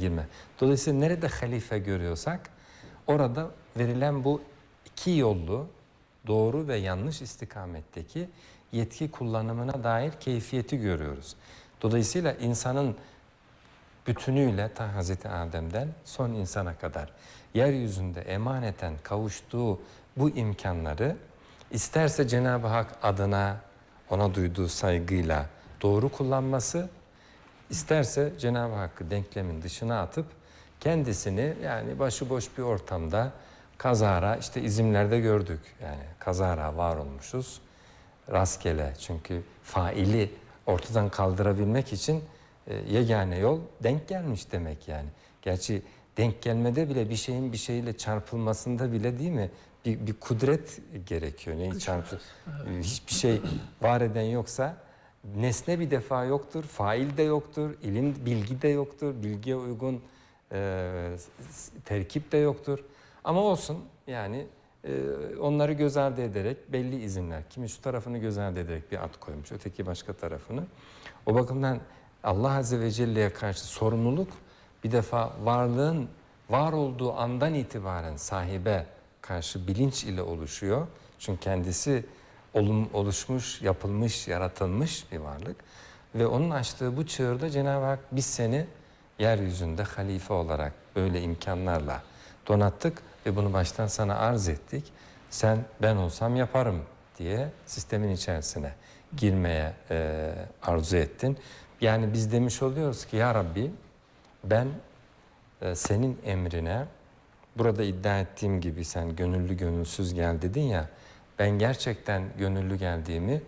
girme. Dolayısıyla nerede halife görüyorsak orada verilen bu iki yollu doğru ve yanlış istikametteki yetki kullanımına dair keyfiyeti görüyoruz. Dolayısıyla insanın bütünüyle ta Hazreti Adem'den son insana kadar yeryüzünde emaneten kavuştuğu bu imkanları isterse Cenab-ı Hak adına ona duyduğu saygıyla doğru kullanması isterse Cenab-ı Hakk'ı denklemin dışına atıp kendisini yani başıboş bir ortamda kazara işte izimlerde gördük yani kazara var olmuşuz rastgele çünkü faili ortadan kaldırabilmek için e, yegane yol denk gelmiş demek yani. Gerçi denk gelmede bile bir şeyin bir şeyle çarpılmasında bile değil mi bir, bir kudret gerekiyor. Neyi çarpı hiçbir şey var eden yoksa nesne bir defa yoktur, fail de yoktur, ilim bilgi de yoktur, bilgiye uygun e, terkip de yoktur. Ama olsun yani e, onları göz ardı ederek belli izinler. Kimi şu tarafını göz ardı ederek bir at koymuş, öteki başka tarafını. O bakımdan Allah Azze ve Celle'ye karşı sorumluluk bir defa varlığın var olduğu andan itibaren sahibe karşı bilinç ile oluşuyor. Çünkü kendisi olum, oluşmuş, yapılmış, yaratılmış bir varlık. Ve onun açtığı bu çığırda Cenab-ı Hak biz seni yeryüzünde halife olarak böyle imkanlarla donattık ve bunu baştan sana arz ettik. Sen ben olsam yaparım diye sistemin içerisine girmeye e, arzu ettin. Yani biz demiş oluyoruz ki ya Rabbi ben e, senin emrine burada iddia ettiğim gibi sen gönüllü gönülsüz gel dedin ya ben gerçekten gönüllü geldiğimi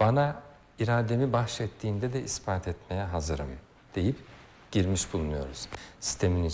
bana irademi bahşettiğinde de ispat etmeye hazırım deyip girmiş bulunuyoruz sistemin içine.